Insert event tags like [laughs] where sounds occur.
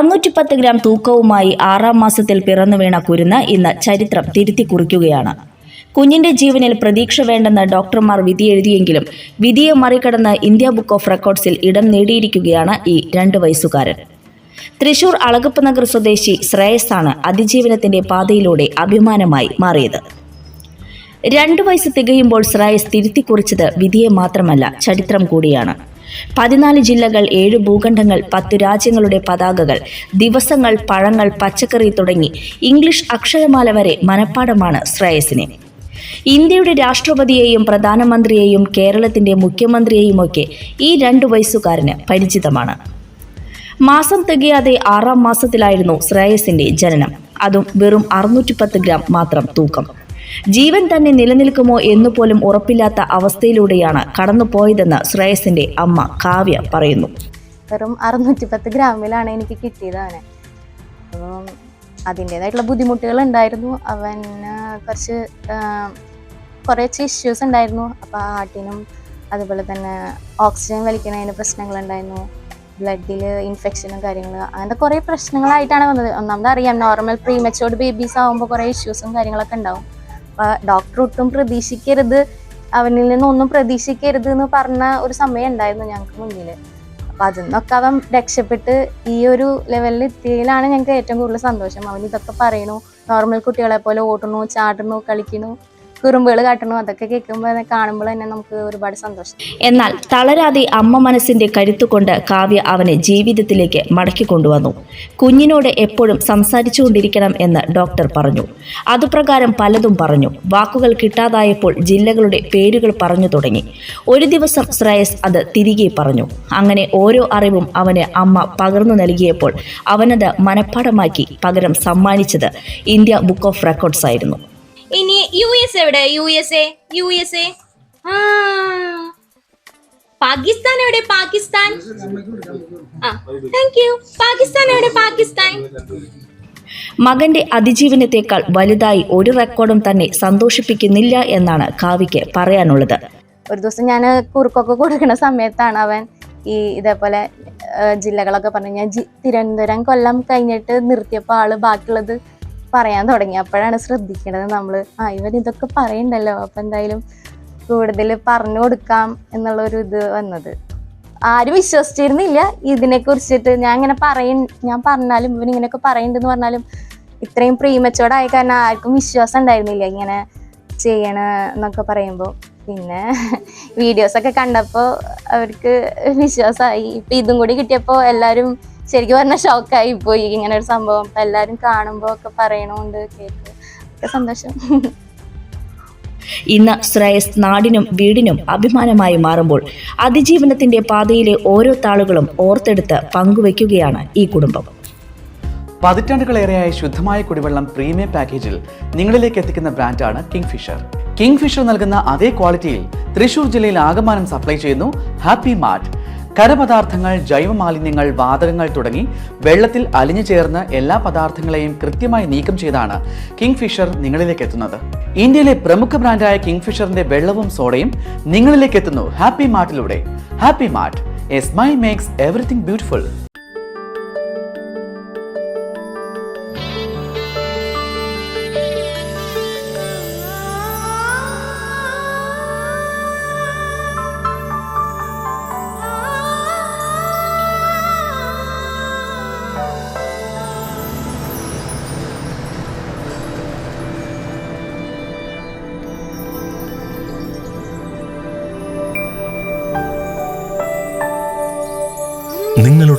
അറുന്നൂറ്റി പത്ത് ഗ്രാം തൂക്കവുമായി ആറാം മാസത്തിൽ പിറന്നു വീണ കുരുന്ന് ഇന്ന് ചരിത്രം തിരുത്തി കുറിക്കുകയാണ്. കുഞ്ഞിന്റെ ജീവനിൽ പ്രതീക്ഷ വേണ്ടെന്ന് ഡോക്ടർമാർ വിധി എഴുതിയെങ്കിലും വിധിയെ മറികടന്ന് ഇന്ത്യ ബുക്ക് ഓഫ് റെക്കോർഡ്സിൽ ഇടം നേടിയിരിക്കുകയാണ് ഈ രണ്ട് വയസ്സുകാരൻ. തൃശൂർ അളകപ്പ് നഗർ സ്വദേശി ശ്രേയസാണ് അതിജീവനത്തിന്റെ പാതയിലൂടെ അഭിമാനമായി മാറിയത്. രണ്ടു വയസ്സ് തികയുമ്പോൾ ശ്രേയസ് തിരുത്തി കുറിച്ചത് വിധിയെ മാത്രമല്ല ചരിത്രം കൂടിയാണ്. പതിനാല് ജില്ലകൾ ഏഴ് ഭൂഖണ്ഡങ്ങൾ പത്തു രാജ്യങ്ങളുടെ പതാകകൾ ദിവസങ്ങൾ പഴങ്ങൾ പച്ചക്കറി തുടങ്ങി ഇംഗ്ലീഷ് അക്ഷരമാല വരെ മനഃപ്പാടമാണ് ശ്രേയസിനെ ഇന്ത്യയുടെ രാഷ്ട്രപതിയെയും പ്രധാനമന്ത്രിയെയും കേരളത്തിന്റെ മുഖ്യമന്ത്രിയെയും ഒക്കെ ഈ രണ്ടു വയസ്സുകാരന് പരിചിതമാണ്. മാസം തികയാതെ ആറാം മാസത്തിലായിരുന്നു ശ്രേയസിന്റെ ജനനം. അതും വെറും അറുന്നൂറ്റി ഗ്രാം മാത്രം തൂക്കം. ജീവൻ തന്നെ നിലനിൽക്കുമോ എന്നുപോലും ഉറപ്പില്ലാത്ത അവസ്ഥയിലൂടെയാണ് കടന്നുപോയതെന്ന് ശ്രേയസിന്റെ അമ്മ കാവ്യ പറയുന്നു. വെറും അറുന്നൂറ്റി പത്ത് ഗ്രാമിലാണ് എനിക്ക് കിട്ടിയത് അവനെ. അപ്പം അതിന്റെതായിട്ടുള്ള ബുദ്ധിമുട്ടുകൾ ഉണ്ടായിരുന്നു അവന് കുറച്ച് കുറച്ച് ഇഷ്യൂസ് ഉണ്ടായിരുന്നു. അപ്പോൾ ഹാർട്ടിനും അതുപോലെ തന്നെ ഓക്സിജൻ വലിക്കുന്നതിന് പ്രശ്നങ്ങളുണ്ടായിരുന്നു. ബ്ലഡിൽ ഇൻഫെക്ഷനും കാര്യങ്ങളും അങ്ങനത്തെ കുറേ പ്രശ്നങ്ങളായിട്ടാണ് വന്നത്. ഒന്നാമത് അറിയാം നോർമൽ പ്രീ മെച്ചോർഡ് ബേബീസ് ആകുമ്പോൾ കുറേ ഇഷ്യൂസും കാര്യങ്ങളൊക്കെ ഉണ്ടാവും. അപ്പോൾ ഡോക്ടർ ഒട്ടും പ്രതീക്ഷിക്കരുത്. അവനിൽ നിന്നൊന്നും പ്രതീക്ഷിക്കരുത് എന്ന് പറഞ്ഞ ഒരു സമയം ഉണ്ടായിരുന്നു ഞങ്ങൾക്ക് മുന്നിൽ. അപ്പൊ അതിൽ നിന്നൊക്കെ അവൻ രക്ഷപ്പെട്ട് ഈ ഒരു ലെവലിൽ എത്തിയതിലാണ് ഞങ്ങൾക്ക് ഏറ്റവും കൂടുതൽ സന്തോഷം. അവൻ ഇതൊക്കെ പറയണു. നോർമൽ കുട്ടികളെ പോലെ ഓടണു ചാടണു കളിക്കണു കുറുമ്പുകൾ കാട്ടണു? അതൊക്കെ കേൾക്കുമ്പോൾ കാണുമ്പോൾ തന്നെ നമുക്ക് ഒരുപാട് സന്തോഷം. എന്നാൽ തളരാതെ അമ്മ മനസ്സിന്റെ കരുത്തുകൊണ്ട് കാവ്യ അവനെ ജീവിതത്തിലേക്ക് മടക്കി കൊണ്ടുവന്നു. കുഞ്ഞിനോട് എപ്പോഴും സംസാരിച്ചുകൊണ്ടിരിക്കണം എന്ന് ഡോക്ടർ പറഞ്ഞു. അതുപ്രകാരം പലതും പറഞ്ഞു. വാക്കുകൾ കിട്ടാതായപ്പോൾ ജില്ലകളുടെ പേരുകൾ പറഞ്ഞു തുടങ്ങി. ഒരു ദിവസം ശ്രേയസ് അത് തിരികെ പറഞ്ഞു. അങ്ങനെ ഓരോ അറിവും അവന് അമ്മ പകർന്നു നൽകിയപ്പോൾ അവനത് മനഃപ്പാടമാക്കി പകരം സമ്മാനിച്ചത് ഇന്ത്യ ബുക്ക് ഓഫ് റെക്കോർഡ്സ് ആയിരുന്നു. ഇനി യു എസ് എവിടെ? U S A U S A ആ. പാകിസ്ഥാൻ എവിടെ? പാകിസ്ഥാൻ? ആ താങ്ക് യു പാകിസ്ഥാൻ എവിടെ? പാകിസ്ഥാൻ. മകന്റെ അതിജീവനത്തെക്കാൾ വലുതായി ഒരു റെക്കോർഡും തന്നെ സന്തോഷിപ്പിക്കുന്നില്ല എന്നാണ് കാവ്യയ്ക്ക് പറയാനുള്ളത്. ഒരു ദിവസം ഞാൻ കുറുക്കൊക്കെ കൊടുക്കുന്ന സമയത്താണ് അവൻ ഈ ഇതേപോലെ ജില്ലകളൊക്കെ പറഞ്ഞു ഞാൻ തിരുവനന്തപുരം കൊല്ലം കഴിഞ്ഞിട്ട് നിർത്തിയപ്പോൾ ആൾ ബാക്കിയുള്ളത് പറയാൻ തുടങ്ങി. അപ്പോഴാണ് ശ്രദ്ധിക്കേണ്ടത് നമ്മൾ ആ ഇവൻ ഇതൊക്കെ പറയണ്ടല്ലോ അപ്പം എന്തായാലും കൂടുതൽ പറഞ്ഞു കൊടുക്കാം എന്നുള്ള ഒരു ഇത് വന്നത്. ആരും വിശ്വസിച്ചിരുന്നില്ല. ഇതിനെ കുറിച്ചിട്ട് ഞാൻ ഇങ്ങനെ പറയും ഞാൻ പറഞ്ഞാലും ഇവൻ ഇങ്ങനെയൊക്കെ പറയുന്നുണ്ടെന്ന് പറഞ്ഞാലും ഇത്രയും പ്രീമച്ചോടായ കാരണം ആർക്കും വിശ്വാസം ഉണ്ടായിരുന്നില്ല ഇങ്ങനെ ചെയ്യണ എന്നൊക്കെ പറയുമ്പോൾ പിന്നെ [laughs] വീഡിയോസൊക്കെ കണ്ടപ്പോൾ അവർക്ക് വിശ്വാസമായി. ഇപ്പം ഇതും കൂടി കിട്ടിയപ്പോൾ എല്ലാവരും ശരിക്കും പറഞ്ഞാൽ ഷോക്കായി പോയി. ഇങ്ങനെ ഒരു സംഭവം അപ്പം എല്ലാവരും കാണുമ്പോൾ ഒക്കെ പറയണോണ്ട് കേക്ക് ഒക്കെ സന്തോഷം. ഇന്ന് ശ്രേയസ് നാടിനും വീടിനും അഭിമാനമായി മാറുമ്പോൾ അതിജീവനത്തിന്റെ പാതയിലെ ഓരോ താളുകളും ഓർത്തെടുത്ത് പങ്കുവെക്കുകയാണ് ഈ കുടുംബം. പതിറ്റാണ്ടുകളേറെയായി ശുദ്ധമായ കുടിവെള്ളം പ്രീമിയം പാക്കേജിൽ നിങ്ങളിലേക്ക് എത്തിക്കുന്ന ബ്രാൻഡാണ് കിങ് ഫിഷർ കിങ് ഫിഷർ നൽകുന്ന അതേ ക്വാളിറ്റിയിൽ തൃശൂർ ജില്ലയിൽ ആകമാനം സപ്ലൈ ചെയ്യുന്നു. Happy mart. കരപദാർത്ഥങ്ങൾ ജൈവമാലിന്യങ്ങൾ വാതകങ്ങൾ തുടങ്ങി വെള്ളത്തിൽ അലിഞ്ഞു ചേർന്ന എല്ലാ പദാർത്ഥങ്ങളെയും കൃത്യമായി നീക്കം ചെയ്താണ് കിങ് ഫിഷർ നിങ്ങളിലേക്ക് എത്തുന്നത്. ഇന്ത്യയിലെ പ്രമുഖ ബ്രാൻഡായ കിങ് ഫിഷറിന്റെ വെള്ളവും സോഡയും നിങ്ങളിലേക്ക് എത്തുന്നു happy മാർട്ടിലൂടെ. Happy mart as my makes everything beautiful.